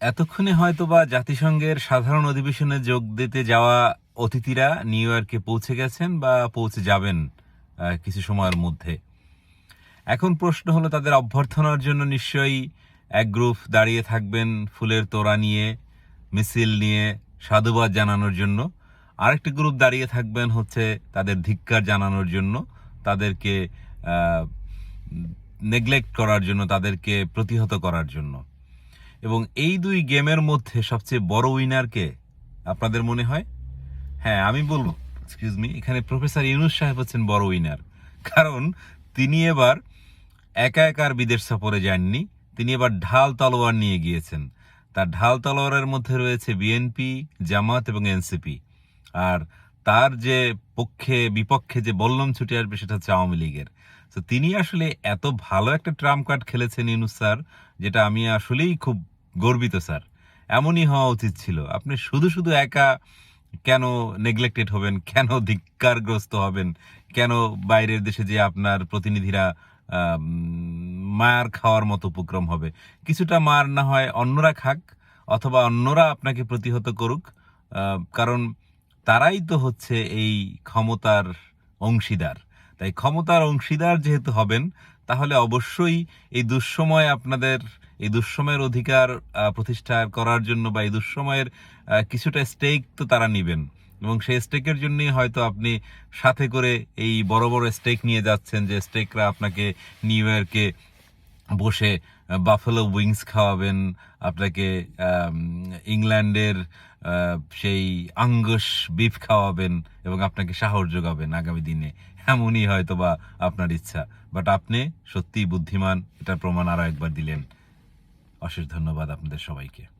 এতক্ষণে হয়তো বা জাতিসংঘের সাধারণ অধিবেশনে যোগ দিতে যাওয়া অতিথিরা নিউ ইয়র্কে পৌঁছে গেছেন বা পৌঁছে যাবেন কিছু সময়ের মধ্যে। এখন প্রশ্ন হলো, তাদের অভ্যর্থনার জন্য নিশ্চয়ই এক গ্রুপ দাঁড়িয়ে থাকবেন ফুলের তোড়া নিয়ে, মিছিল নিয়ে, সাধুবাদ জানানোর জন্য। আরেকটি গ্রুপ দাঁড়িয়ে থাকবেন হচ্ছে তাদের ধিক্কার জানানোর জন্য, তাদেরকে নেগলেক্ট করার জন্য, তাদেরকে প্রতিহত করার জন্য। এবং এই দুই গেমের মধ্যে সবচেয়ে বড় উইনারকে আপনাদের মনে হয়? হ্যাঁ আমি বলব। এক্সকিউজ মি এখানে প্রফেসর ইউনুস সাহেব হচ্ছেন বড় উইনার কারণ তিনি এবার একা একা আর বিদেশ সফরে যাননি, তিনি এবার ঢাল তলোয়ার নিয়ে গিয়েছেন। তার ঢাল তলোয়ারের মধ্যে রয়েছে বিএনপি, জামাত এবং এনসিপি। আর তার যে পক্ষে, বিপক্ষে যে বল্লম ছুটে আসবে সেটা হচ্ছে আওয়ামী লীগের। তো তিনি আসলে এত ভালো একটা ট্রাম্প কার্ড খেলেছেন ইউনুস স্যার, যেটা আমি আসলেই খুব গর্বিত স্যার। এমনই হওয়া উচিত ছিল। আপনি শুধু শুধু একা কেন নেগলেক্টেড হবেন? কেন ধিক্কারগ্রস্ত হবেন? কেন বাইরের দেশে যে আপনার প্রতিনিধিরা মার খাওয়ার মতো উপক্রম হবে? কিছুটা মার না হয় অন্যরা খাক, অথবা অন্যরা আপনাকে প্রতিহত করুক। কারণ তারাই তো হচ্ছে এই ক্ষমতার অংশীদার। তাই ক্ষমতার অংশীদার যেহেতু হবেন, তাহলে অবশ্যই এই দুঃসময় আপনাদের, এই দুঃসময়ের অধিকার প্রতিষ্ঠা করার জন্য বা এই দুঃসময়ের কিছুটা স্টেক তো তারা নিবেন। এবং সেই স্টেকের জন্যই হয়তো আপনি সাথে করে এই বড় বড় স্টেক নিয়ে যাচ্ছেন যে স্টেকরা আপনাকে নিউ ইয়র্কে বসে বাফেলো উইংস খাওয়াবেন, আপনাকে ইংল্যান্ডের সেই আঙ্গস বিফ খাওয়াবেন এবং আপনাকে সাহস যোগাবেন আগামী দিনে। এমনই হয়তো বা আপনার ইচ্ছা। বাট আপনি সত্যিই বুদ্ধিমান, এটার প্রমাণ আরও একবার দিলেন। অশেষ ধন্যবাদ আপনাদের সবাইকে।